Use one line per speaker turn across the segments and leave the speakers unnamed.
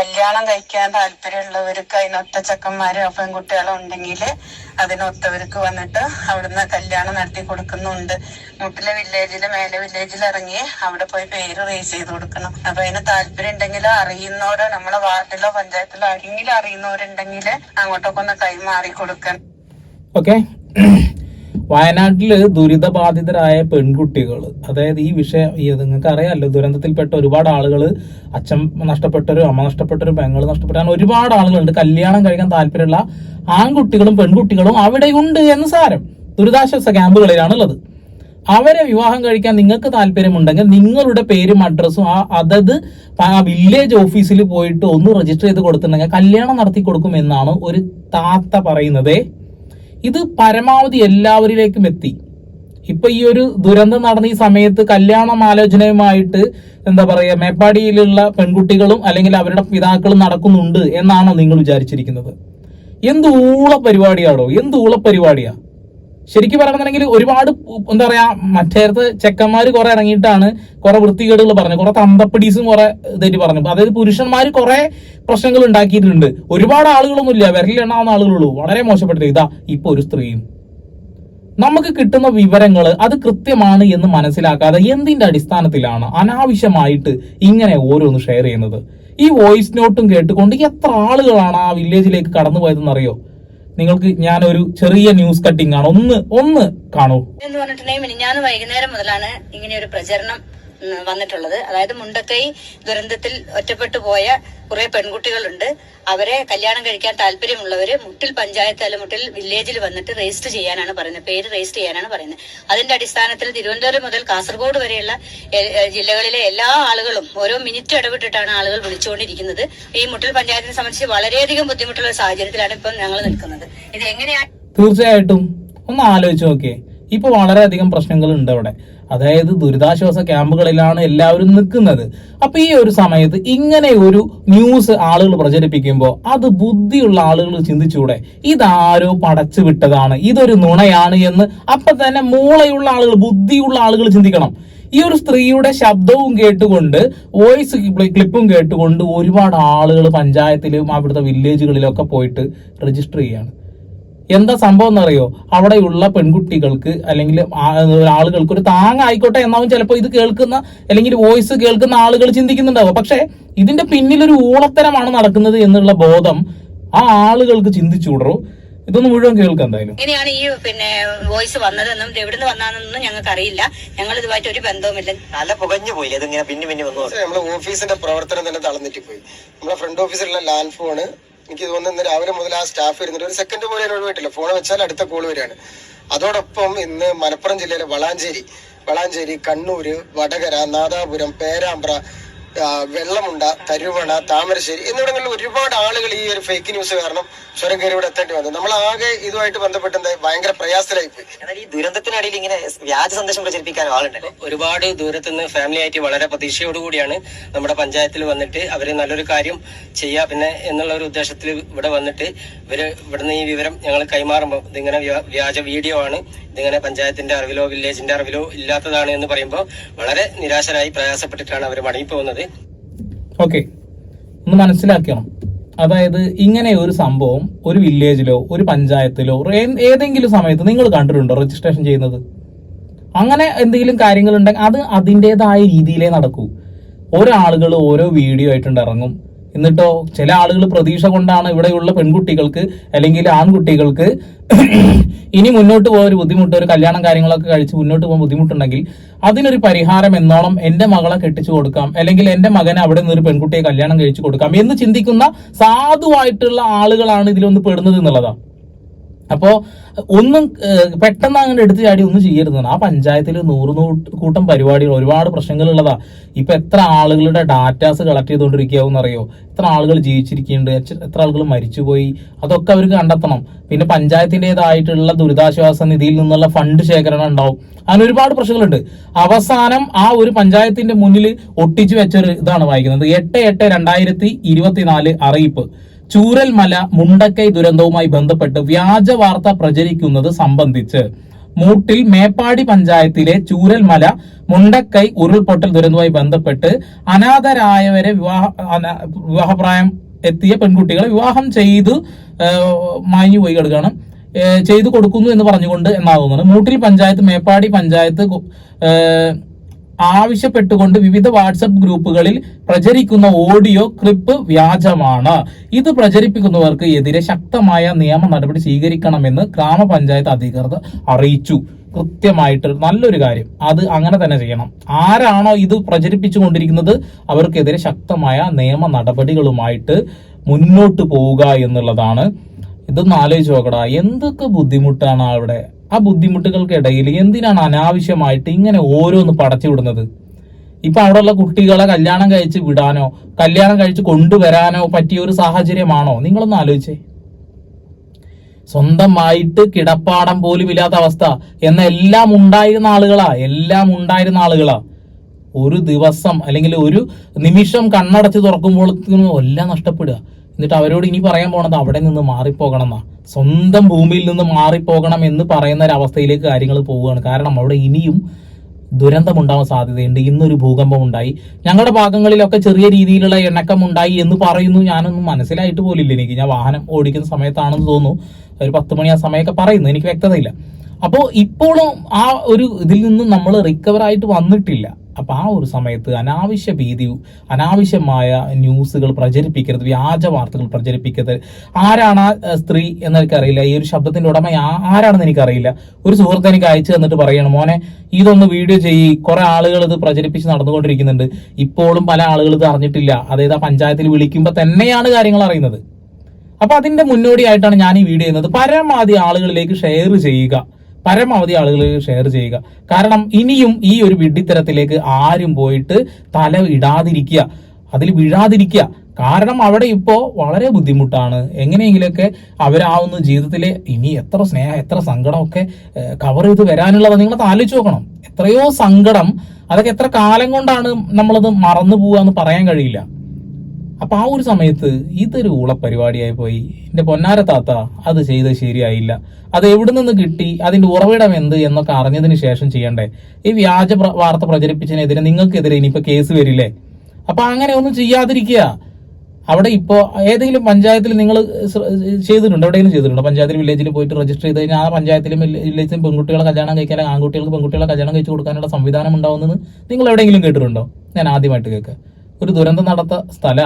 കല്യാണം കഴിക്കാൻ താല്പര്യമുള്ളവർക്ക് അതിനൊത്ത ചെക്കന്മാരോ പെൺകുട്ടികളോ ഉണ്ടെങ്കിൽ അതിനൊത്തവർക്ക് വന്നിട്ട് അവിടുന്ന് കല്യാണം നടത്തി കൊടുക്കുന്നുണ്ട്. മുട്ടിലെ വില്ലേജിൽ മേലെ വില്ലേജിൽ ഇറങ്ങി അവിടെ പോയി പേര് രജിസ്റ്റർ ചെയ്ത് കൊടുക്കണം. അപ്പൊ അതിന് താല്പര്യം ഉണ്ടെങ്കിൽ അറിയുന്നവരോ നമ്മളെ വാർഡിലോ പഞ്ചായത്തിലോ ആരെങ്കിലും അറിയുന്നവരുണ്ടെങ്കിൽ അങ്ങോട്ടൊക്കെ ഒന്ന് കൈമാറി കൊടുക്കണം.
ഓക്കെ വയനാട്ടിൽ ദുരിതബാധിതരായ പെൺകുട്ടികൾ അതായത് ഈ വിഷയം ഈ നിങ്ങൾക്ക് അറിയാമല്ലോ ദുരന്തത്തിൽപ്പെട്ട ഒരുപാട് ആളുകൾ അച്ഛൻ നഷ്ടപ്പെട്ടവരും അമ്മ നഷ്ടപ്പെട്ടവരും പെങ്ങൾ നഷ്ടപ്പെട്ട ഒരുപാട് ആളുകളുണ്ട്. കല്യാണം കഴിക്കാൻ താല്പര്യമുള്ള ആൺകുട്ടികളും പെൺകുട്ടികളും അവിടെയുണ്ട് എന്ന് സാരം. ദുരിതാശ്വാസ ക്യാമ്പുകളിലാണ് ഉള്ളത് അവരെ വിവാഹം കഴിക്കാൻ നിങ്ങൾക്ക് താല്പര്യമുണ്ടെങ്കിൽ നിങ്ങളുടെ പേരും അഡ്രസ്സും ആ അതത് ആ വില്ലേജ് ഓഫീസിൽ പോയിട്ട് ഒന്ന് രജിസ്റ്റർ ചെയ്ത് കൊടുത്തിട്ടുണ്ടെങ്കിൽ കല്യാണം നടത്തി കൊടുക്കും എന്നാണ് ഒരു താത്ത പറയുന്നത്. ഇത് പരമാവധി എല്ലാവരിലേക്കും എത്തി. ഇപ്പൊ ഈ ഒരു ദുരന്തം നടന്ന ഈ സമയത്ത് കല്യാണം ആലോചനയുമായിട്ട് എന്താ പറയാ മേപ്പാടിയിലുള്ള പെൺകുട്ടികളും അല്ലെങ്കിൽ അവരുടെ പിതാക്കളും നടക്കുന്നുണ്ട് എന്നാണോ നിങ്ങൾ വിചാരിച്ചിരിക്കുന്നത്. എന്ത് ഊള പരിപാടിയാണോ എന്ത് ഊള ശരിക്കും പറയണമെന്നുണ്ടെങ്കിൽ ഒരുപാട് എന്താ പറയാ മറ്റേത്തെ ചെക്കന്മാര് കുറെ ഇറങ്ങിയിട്ടാണ് കുറെ വൃത്തികേടുകൾ പറഞ്ഞു കുറെ തന്തപ്പടീസും കുറെ ഇതായിട്ട് പറഞ്ഞു അതായത് പുരുഷന്മാര് കുറെ പ്രശ്നങ്ങൾ ഉണ്ടാക്കിയിട്ടുണ്ട്. ഒരുപാട് ആളുകളൊന്നും ഇല്ല വിരലിലെണ്ണാവുന്ന ആളുകളുള്ളൂ. വളരെ മോശപ്പെട്ടത്. ഇതാ ഇപ്പൊ ഒരു സ്ത്രീയും. നമുക്ക് കിട്ടുന്ന വിവരങ്ങൾ അത് കൃത്യമാണ് എന്ന് മനസ്സിലാക്കാതെ എന്തിന്റെ അടിസ്ഥാനത്തിലാണ് അനാവശ്യമായിട്ട് ഇങ്ങനെ ഓരോന്ന് ഷെയർ ചെയ്യുന്നത്? ഈ വോയിസ് നോട്ടും കേട്ടുകൊണ്ട് എത്ര ആളുകളാണ് ആ വില്ലേജിലേക്ക് കടന്നു പോയതെന്ന് നിങ്ങൾക്ക് ഞാനൊരു ചെറിയ ന്യൂസ് കട്ടിംഗ് ആണ്. ഒന്ന് ഒന്ന് കാണൂ.
എന്ന് പറഞ്ഞിട്ടുണ്ടെങ്കിൽ ഞാൻ വൈകുന്നേരം മുതലാണ് ഇങ്ങനെ ഒരു പ്രചരണം വന്നിട്ടുള്ളത്. അതായത് മുണ്ടക്കൈ ദുരന്തത്തിൽ ഒറ്റപ്പെട്ടു പോയ കുറെ പെൺകുട്ടികളുണ്ട്. അവരെ കല്യാണം കഴിക്കാൻ താല്പര്യമുള്ളവര് മുട്ടിൽ പഞ്ചായത്ത് അല്ല മുട്ടിൽ വില്ലേജിൽ വന്നിട്ട് രജിസ്റ്റർ ചെയ്യാനാണ് പറയുന്നത്. പേര് രജിസ്റ്റർ ചെയ്യാനാണ് പറയുന്നത്. അതിന്റെ അടിസ്ഥാനത്തിൽ തിരുവനന്തപുരം മുതൽ കാസർഗോഡ് വരെയുള്ള ജില്ലകളിലെ എല്ലാ ആളുകളും ഓരോ മിനിറ്റ് ഇടപെട്ടിട്ടാണ് ആളുകൾ വിളിച്ചുകൊണ്ടിരിക്കുന്നത്. ഈ മുട്ടിൽ പഞ്ചായത്തിനെ സംബന്ധിച്ച് വളരെയധികം ബുദ്ധിമുട്ടുള്ള സാഹചര്യത്തിലാണ് ഇപ്പം ഞങ്ങൾ നിൽക്കുന്നത്. ഇത് എങ്ങനെയാണ്
തീർച്ചയായിട്ടും ഒന്ന് ആലോചിച്ച് നോക്കിയേ. ഇപ്പൊ വളരെയധികം പ്രശ്നങ്ങൾ ഉണ്ട് അവിടെ. അതായത് ദുരിതാശ്വാസ ക്യാമ്പുകളിലാണ് എല്ലാവരും നിൽക്കുന്നത്. അപ്പൊ ഈ ഒരു സമയത്ത് ഇങ്ങനെ ഒരു ന്യൂസ് ആളുകൾ പ്രചരിപ്പിക്കുമ്പോൾ അത് ബുദ്ധിയുള്ള ആളുകൾ ചിന്തിച്ചൂടെ ഇതാരോ പടച്ചു വിട്ടതാണ് ഇതൊരു നുണയാണ് എന്ന് അപ്പൊ തന്നെ മൂളയുള്ള ആളുകൾ ബുദ്ധിയുള്ള ആളുകൾ ചിന്തിക്കണം. ഈ ഒരു സ്ത്രീയുടെ ശബ്ദവും കേട്ടുകൊണ്ട് വോയിസ് ക്ലിപ്പും കേട്ടുകൊണ്ട് ഒരുപാട് ആളുകൾ പഞ്ചായത്തിലും അവിടുത്തെ വില്ലേജുകളിലൊക്കെ പോയിട്ട് രജിസ്റ്റർ ചെയ്യാണ്. എന്താ സംഭവം എന്നറിയോ? അവിടെയുള്ള പെൺകുട്ടികൾക്ക് അല്ലെങ്കിൽ ആളുകൾക്ക് ഒരു താങ്ങായിക്കോട്ടെ എന്നാവും ചിലപ്പോൾ ഇത് കേൾക്കുന്ന അല്ലെങ്കിൽ വോയിസ് കേൾക്കുന്ന ആളുകൾ ചിന്തിക്കുന്നുണ്ടാവും പക്ഷേ ഇതിന്റെ പിന്നിലൊരു ഊളത്തരമാണ് നടക്കുന്നത് എന്നുള്ള ബോധം ആ ആളുകൾക്ക് ചിന്തിച്ചുകൂടറു ഇതൊന്ന് മുഴുവൻ കേൾക്കാം എന്തായാലും.
ഇനിയാണ് ഈ പിന്നെ വോയിസ് വന്നതെന്നും ഇത് എവിടുന്ന് വന്നാന്നൊന്നും ഞങ്ങൾക്ക് അറിയില്ല. ഞങ്ങൾ ഇതുമായിട്ട് ഒരു ബന്ധവുമില്ല.
നല്ല പുകഞ്ഞു പോയി. ഇതിങ്ങനെ പിന്നെ പിന്നെ വന്നു.
നമ്മളെ ഓഫീസിന്റെ പ്രവർത്തനം തന്നെ തളർന്നിട്ട് പോയി. നമ്മളെ ഫ്രണ്ട് ഓഫീസിലുള്ള ലാൻഡ് ഫോണ് എനിക്ക് തോന്നുന്നു രാവിലെ മുതൽ ആ സ്റ്റാഫ് ഇരുന്നിട്ട് ഒരു സെക്കൻഡ് പോലെ എന്നോട് പോയിട്ടില്ല. ഫോൺ വെച്ചാൽ അടുത്ത കോൾ വരികയാണ്. അതോടൊപ്പം ഇന്ന് മലപ്പുറം ജില്ലയിലെ വളാഞ്ചേരി വളാഞ്ചേരി കണ്ണൂര് വടകര നാദാപുരം പേരാമ്പ്ര വെള്ളമുണ്ട തരുവണ താമരശ്ശേരി എന്നിവിടങ്ങളിൽ ഒരുപാട് ആളുകൾ ഈ ഒരു ഫേക്ക് ന്യൂസ് കാരണം സ്വരം കയറി ഇവിടെ എത്തേണ്ടി വന്നു. നമ്മൾ ആകെ ഇതുമായിട്ട് ബന്ധപ്പെട്ട് എന്താ ഭയങ്കര പ്രയാസത്തിലായി പോയി
എന്നാൽ ഈ ദുരന്തത്തിനിടയിൽ ഇങ്ങനെ വ്യാജ സന്ദേശം പ്രചരിപ്പിക്കാൻ ആളുണ്ടല്ലോ?
ഒരുപാട് ദൂരത്തു നിന്ന് ഫാമിലി ആയിട്ട് വളരെ പ്രതീക്ഷയോടുകൂടിയാണ് നമ്മുടെ പഞ്ചായത്തിൽ വന്നിട്ട് അവർ നല്ലൊരു കാര്യം ചെയ്യാ പിന്നെ എന്നുള്ള ഒരു ഉദ്ദേശത്തിൽ ഇവിടെ വന്നിട്ട് ഇവർ ഇവിടുന്ന് ഈ വിവരം ഞങ്ങൾ കൈമാറുമ്പോൾ ഇതിങ്ങനെ വ്യാജ വീഡിയോ ആണ് ഇതിങ്ങനെ പഞ്ചായത്തിന്റെ അറിവിലോ വില്ലേജിന്റെ അറിവിലോ ഇല്ലാത്തതാണ് എന്ന് പറയുമ്പോൾ വളരെ നിരാശരായി പ്രയാസപ്പെട്ടിട്ടാണ് അവർ മടങ്ങിപ്പോകുന്നത്.
ഓക്കെ. ഒന്ന് മനസ്സിലാക്കണം അതായത് ഇങ്ങനെ ഒരു സംഭവം ഒരു വില്ലേജിലോ ഒരു പഞ്ചായത്തിലോ ഏതെങ്കിലും സമയത്ത് നിങ്ങൾ കണ്ടിട്ടുണ്ടോ രജിസ്ട്രേഷൻ ചെയ്യുന്നത്? അങ്ങനെ എന്തെങ്കിലും കാര്യങ്ങൾ ഉണ്ടെങ്കിൽ അത് അതിന്റെതായ രീതിയിലേ നടക്കൂ. ഓരോ ആളുകൾ ഓരോ വീഡിയോ ആയിട്ടുണ്ട് ഇറങ്ങും. എന്നിട്ടോ ചില ആളുകൾ പ്രതീക്ഷ കൊണ്ടാണ് ഇവിടെയുള്ള പെൺകുട്ടികൾക്ക് അല്ലെങ്കിൽ ആൺകുട്ടികൾക്ക് ഇനി മുന്നോട്ട് പോകാൻ ഒരു ബുദ്ധിമുട്ട് ഒരു കല്യാണം കാര്യങ്ങളൊക്കെ കഴിച്ച് മുന്നോട്ട് പോകാൻ ബുദ്ധിമുട്ടുണ്ടെങ്കിൽ അതിനൊരു പരിഹാരം എന്നോളം എന്റെ മകളെ കെട്ടിച്ചു കൊടുക്കാം. അല്ലെങ്കിൽ എന്റെ മകനെ അവിടെ നിന്ന് ഒരു പെൺകുട്ടിയെ കല്യാണം കഴിച്ചു കൊടുക്കാം എന്ന് ചിന്തിക്കുന്ന സാധുവായിട്ടുള്ള ആളുകളാണ് ഇതിലൊന്ന് പെടുന്നത് എന്നുള്ളതാണ്. അപ്പോ ഒന്നും പെട്ടെന്ന് അങ്ങനെ എടുത്തു ചാടി ഒന്നും ചെയ്യരുത്. ആ പഞ്ചായത്തിൽ നൂറ് കൂട്ടം പരിപാടികൾ ഒരുപാട് പ്രശ്നങ്ങളുള്ളതാ. ഇപ്പൊ എത്ര ആളുകളുടെ ഡാറ്റാസ് കളക്ട് ചെയ്തുകൊണ്ടിരിക്കുകയാവും അറിയോ എത്ര ആളുകൾ ജീവിച്ചിരിക്കുന്നുണ്ട്? എത്ര ആളുകൾ മരിച്ചുപോയി? അതൊക്കെ അവർക്ക് കണ്ടെത്തണം. പിന്നെ പഞ്ചായത്തിന്റെതായിട്ടുള്ള ദുരിതാശ്വാസ നിധിയിൽ നിന്നുള്ള ഫണ്ട് ശേഖരണം ഉണ്ടാവും. അങ്ങനെ ഒരുപാട് പ്രശ്നങ്ങളുണ്ട്. അവസാനം ആ ഒരു പഞ്ചായത്തിന്റെ മുന്നിൽ ഒട്ടിച്ചു വെച്ചൊരു ഇതാണ് വായിക്കുന്നത്. എട്ട് എട്ട് രണ്ടായിരത്തി ഇരുപത്തിനാല് അറിയിപ്പ്. ചൂരൽമല മുണ്ടക്കൈ ദുരന്തവുമായി ബന്ധപ്പെട്ട് വ്യാജ വാർത്ത പ്രചരിക്കുന്നത് സംബന്ധിച്ച് മൂട്ടിൽ മേപ്പാടി പഞ്ചായത്തിലെ ചൂരൽമല മുണ്ടക്കൈ ഉരുൾപൊട്ടൽ ദുരന്തവുമായി ബന്ധപ്പെട്ട് അനാഥരായവരെ വിവാഹ വിവാഹപ്രായം എത്തിയ പെൺകുട്ടികളെ വിവാഹം ചെയ്ത് മാഞ്ഞു പോയി കിടക്കുകയാണ് ചെയ്തു കൊടുക്കുന്നു എന്ന് പറഞ്ഞുകൊണ്ട് എന്നാകുന്നത് മൂട്ടിൽ പഞ്ചായത്ത് മേപ്പാടി പഞ്ചായത്ത് ആവശ്യപ്പെട്ടുകൊണ്ട് വിവിധ വാട്സപ്പ് ഗ്രൂപ്പുകളിൽ പ്രചരിക്കുന്ന ഓഡിയോ ക്ലിപ്പ് വ്യാജമാണ്. ഇത് പ്രചരിപ്പിക്കുന്നവർക്ക് എതിരെ ശക്തമായ നിയമ നടപടി സ്വീകരിക്കണമെന്ന് ഗ്രാമപഞ്ചായത്ത് അധികൃതർ അറിയിച്ചു. കൃത്യമായിട്ട് നല്ലൊരു കാര്യം. അത് അങ്ങനെ തന്നെ ചെയ്യണം. ആരാണോ ഇത് പ്രചരിപ്പിച്ചുകൊണ്ടിരിക്കുന്നത് അവർക്കെതിരെ ശക്തമായ നിയമ നടപടികളുമായിട്ട് മുന്നോട്ട് പോവുക എന്നുള്ളതാണ്. ഇതൊന്ന് ആലോചിച്ച് നോക്കടാ. എന്തൊക്കെ ബുദ്ധിമുട്ടാണ് അവിടെ? ആ ബുദ്ധിമുട്ടുകൾക്കിടയിൽ എന്തിനാണ് അനാവശ്യമായിട്ട് ഇങ്ങനെ ഓരോന്ന് പടച്ചു വിടുന്നത്? ഇപ്പൊ അവിടെയുള്ള കുട്ടികളെ കല്യാണം കഴിച്ച് വിടാനോ കല്യാണം കഴിച്ച് കൊണ്ടുവരാനോ പറ്റിയ ഒരു സാഹചര്യമാണോ? നിങ്ങളൊന്ന് ആലോചിച്ചേ. സ്വന്തമായിട്ട് കിടപ്പാടം പോലും ഇല്ലാത്ത അവസ്ഥ. എന്ന എല്ലാം ഉണ്ടായിരുന്ന ആളുകളാ എല്ലാം ഉണ്ടായിരുന്ന ആളുകളാ. ഒരു ദിവസം അല്ലെങ്കിൽ ഒരു നിമിഷം കണ്ണടച്ച് തുറക്കുമ്പോൾ എല്ലാം നഷ്ടപ്പെടുക. എന്നിട്ട് അവരോട് ഇനി പറയാൻ പോണത് അവിടെ നിന്ന് മാറിപ്പോകണം എന്നാ സ്വന്തം ഭൂമിയിൽ നിന്ന് മാറിപ്പോകണം എന്ന് പറയുന്ന ഒരു അവസ്ഥയിലേക്ക് കാര്യങ്ങൾ പോവുകയാണ്. കാരണം അവിടെ ഇനിയും ദുരന്തം ഉണ്ടാവാൻ സാധ്യതയുണ്ട്. ഇന്നൊരു ഭൂകമ്പം ഉണ്ടായി. ഞങ്ങളുടെ ഭാഗങ്ങളിലൊക്കെ ചെറിയ രീതിയിലുള്ള ഇണക്കം ഉണ്ടായി എന്ന് പറയുന്നു. ഞാനൊന്നും മനസ്സിലായിട്ട് പോലില്ല എനിക്ക്. ഞാൻ വാഹനം ഓടിക്കുന്ന സമയത്താണെന്ന് തോന്നുന്നു. ഒരു പത്ത് മണി ആ സമയമൊക്കെ പറയുന്നു. എനിക്ക് വ്യക്തതയില്ല. അപ്പോൾ ഇപ്പോഴും ആ ഒരു ഇതിൽ നിന്നും നമ്മൾ റിക്കവർ ആയിട്ട് വന്നിട്ടില്ല. അപ്പൊ ആ ഒരു സമയത്ത് അനാവശ്യ ഭീതി അനാവശ്യമായ ന്യൂസുകൾ പ്രചരിപ്പിക്കരുത് വ്യാജ വാർത്തകൾ പ്രചരിപ്പിക്കരുത്. ആരാണ് ആ സ്ത്രീ എന്നെനിക്കറിയില്ല ഈ ഒരു ശബ്ദത്തിന്റെ ഉടമ ആരാണെന്ന് എനിക്കറിയില്ല. ഒരു സുഹൃത്ത് എനിക്ക് അയച്ചു തന്നിട്ട് പറയണം മോനെ ഇതൊന്ന് വീഡിയോ ചെയ്യ്. കുറെ ആളുകൾ ഇത് പ്രചരിപ്പിച്ച് നടന്നുകൊണ്ടിരിക്കുന്നുണ്ട്. ഇപ്പോഴും പല ആളുകൾ ഇത് അറിഞ്ഞിട്ടില്ല. അതായത് ആ പഞ്ചായത്തിൽ വിളിക്കുമ്പോൾ തന്നെയാണ് കാര്യങ്ങൾ അറിയുന്നത്. അപ്പൊ അതിന്റെ മുന്നോടിയായിട്ടാണ് ഞാൻ ഈ വീഡിയോ ചെയ്യുന്നത്. പരമാവധി ആളുകളിലേക്ക് ഷെയർ ചെയ്യുക. പരമാവധി ആളുകൾ ഷെയർ ചെയ്യുക. കാരണം ഇനിയും ഈ ഒരു വിഡ്ഢിത്തരത്തിലേക്ക് ആരും പോയിട്ട് തല ഇടാതിരിക്കുക അതിൽ വീഴാതിരിക്കുക. കാരണം അവിടെ ഇപ്പോ വളരെ ബുദ്ധിമുട്ടാണ്. എങ്ങനെയെങ്കിലുമൊക്കെ അവരാവുന്ന ജീവിതത്തിലെ ഇനി എത്ര സ്നേഹം എത്ര സങ്കടമൊക്കെ കവർ ചെയ്ത് വരാനുള്ളത് നിങ്ങൾ ആലോചിച്ച് നോക്കണം. എത്രയോ സങ്കടം അതൊക്കെ എത്ര കാലം കൊണ്ടാണ് നമ്മളത് മറന്നു പോവുക എന്ന് പറയാൻ കഴിയില്ല. അപ്പൊ ആ ഒരു സമയത്ത് ഇതൊരു ഊളപ്പരിപാടിയായി പോയി. എന്റെ പൊന്നാര താത്ത അത് ചെയ്ത് ശരിയായില്ല. അത് എവിടെ നിന്ന് കിട്ടി? അതിന്റെ ഉറവിടം എന്ത് എന്നൊക്കെ അറിഞ്ഞതിന് ശേഷം ചെയ്യണ്ടേ? ഈ വ്യാജ വാർത്ത പ്രചരിപ്പിച്ചതിനെതിരെ നിങ്ങൾക്കെതിരെ ഇനിയിപ്പോ കേസ് വരില്ലേ? അപ്പൊ അങ്ങനെ ഒന്നും ചെയ്യാതിരിക്കുക. അവിടെ ഇപ്പോ ഏതെങ്കിലും പഞ്ചായത്തിൽ നിങ്ങൾ ചെയ്തിട്ടുണ്ട്? എവിടെയെങ്കിലും ചെയ്തിട്ടുണ്ട്? പഞ്ചായത്തിൽ വില്ലേജിൽ പോയിട്ട് രജിസ്റ്റർ ചെയ്ത് കഴിഞ്ഞാൽ ആ പഞ്ചായത്തിലും വില്ലേജിലും പെൺകുട്ടികളെ കല്യാണം കഴിക്കാൻ ആൺകുട്ടികൾക്ക് പെൺകുട്ടികളെ കല്യാണം കഴിച്ചു കൊടുക്കാനുള്ള സംവിധാനം ഉണ്ടാവുന്നത് നിങ്ങൾ എവിടെയെങ്കിലും കേട്ടിട്ടുണ്ടോ? ഞാൻ ആദ്യമായിട്ട് കേൾക്കുക. ഒരു ദുരന്തം നടത്ത സ്ഥല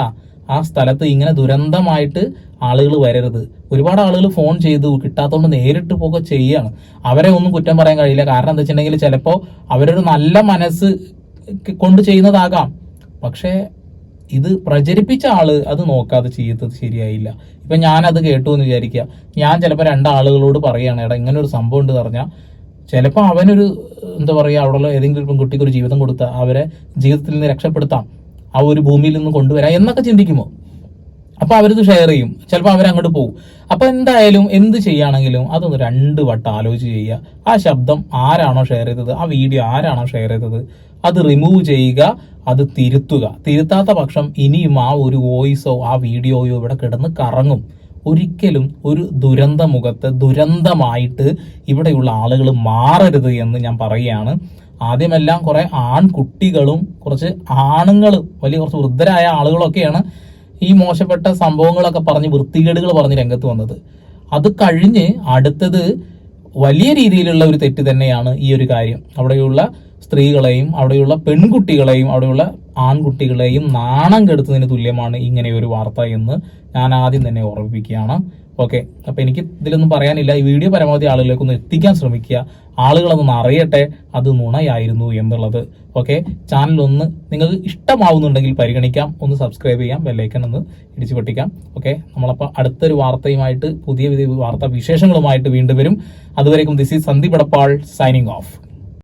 ആ സ്ഥലത്ത് ഇങ്ങനെ ദുരന്തമായിട്ട് ആളുകൾ വരരുത്. ഒരുപാട് ആളുകൾ ഫോൺ ചെയ്തു കിട്ടാത്തതുകൊണ്ട് നേരിട്ട് പോകുക ചെയ്യാണ്. അവരെ ഒന്നും കുറ്റം പറയാൻ കഴിയില്ല. കാരണം എന്താ വെച്ചിട്ടുണ്ടെങ്കിൽ ചിലപ്പോൾ അവരൊരു നല്ല മനസ്സ് കൊണ്ട് ചെയ്യുന്നതാകാം. പക്ഷേ ഇത് പ്രചരിപ്പിച്ച ആൾ അത് നോക്കാതെ ചെയ്തത് ശരിയായില്ല. ഇപ്പൊ ഞാനത് കേട്ടു എന്ന് വിചാരിക്കുക. ഞാൻ ചിലപ്പോൾ രണ്ടാളുകളോട് പറയുകയാണ് എടാ ഇങ്ങനെ ഒരു സംഭവം ഉണ്ട് പറഞ്ഞാൽ ചിലപ്പോൾ അവനൊരു എന്താ പറയുക അവിടെയുള്ള ഏതെങ്കിലും പെൺകുട്ടിക്ക് ഒരു ജീവിതം കൊടുത്താൽ അവരെ ജീവിതത്തിൽ നിന്ന് രക്ഷപ്പെടുത്താം. ആ ഒരു ഭൂമിയിൽ നിന്ന് കൊണ്ടുവരാം എന്നൊക്കെ ചിന്തിക്കുമോ? അപ്പൊ അവരിത് ഷെയർ ചെയ്യും. ചിലപ്പോൾ അവരങ്ങോട്ട് പോകും. അപ്പൊ എന്തായാലും എന്ത് ചെയ്യുകയാണെങ്കിലും അതൊന്ന് രണ്ട് വട്ടം ആലോചിച്ച് ചെയ്യുക. ആ ശബ്ദം ആരാണോ ഷെയർ ചെയ്തത്? ആ വീഡിയോ ആരാണോ ഷെയർ ചെയ്തത്? അത് റിമൂവ് ചെയ്യുക അത് തിരുത്തുക. തിരുത്താത്ത പക്ഷം ഇനിയും ആ ഒരു വോയിസോ ആ വീഡിയോയോ ഇവിടെ കിടന്ന് കറങ്ങും. ഒരിക്കലും ഒരു ദുരന്ത മുഖത്ത് ദുരന്തമായിട്ട് ഇവിടെയുള്ള ആളുകൾ മാറരുത് എന്ന് ഞാൻ പറയുകയാണ്. ആദ്യമെല്ലാം കുറെ ആൺകുട്ടികളും കുറച്ച് ആണുങ്ങൾ വലിയ കുറച്ച് വൃദ്ധരായ ആളുകളൊക്കെയാണ് ഈ മോശപ്പെട്ട സംഭവങ്ങളൊക്കെ പറഞ്ഞ് വൃത്തികേടുകൾ പറഞ്ഞ് രംഗത്ത് വന്നത്. അത് കഴിഞ്ഞ് അടുത്തത് വലിയ രീതിയിലുള്ള ഒരു തെറ്റ് തന്നെയാണ് ഈ ഒരു കാര്യം. അവിടെയുള്ള സ്ത്രീകളെയും അവിടെയുള്ള പെൺകുട്ടികളെയും അവിടെയുള്ള ആൺകുട്ടികളെയും നാണം കെടുത്തതിന് തുല്യമാണ് ഇങ്ങനെ ഒരു വാർത്ത എന്ന് ഞാൻ ആദ്യം തന്നെ ഓർമ്മിപ്പിക്കുകയാണ്. ഓക്കെ അപ്പൊ എനിക്ക് ഇതിലൊന്നും പറയാനില്ല. ഈ വീഡിയോ പരമാവധി ആളുകളിലേക്ക് ഒന്ന് എത്തിക്കാൻ ശ്രമിക്കുക. ആളുകളൊന്നും അറിയട്ടെ അത് നുണയായിരുന്നു എന്നുള്ളത്. ഓക്കെ ചാനൽ ഒന്ന് നിങ്ങൾക്ക് ഇഷ്ടമാവുന്നുണ്ടെങ്കിൽ പരിഗണിക്കാം. ഒന്ന് സബ്സ്ക്രൈബ് ചെയ്യാം. ബെല്ലൈക്കൺ ഒന്ന് ഇടിച്ചു പൊട്ടിക്കാം. ഓക്കെ നമ്മളപ്പോൾ അടുത്തൊരു വാർത്തയുമായിട്ട് പുതിയ വാർത്താ വിശേഷങ്ങളുമായിട്ട് വീണ്ടും വരും. അതുവരേക്കും this is Sandeep Edappal signing off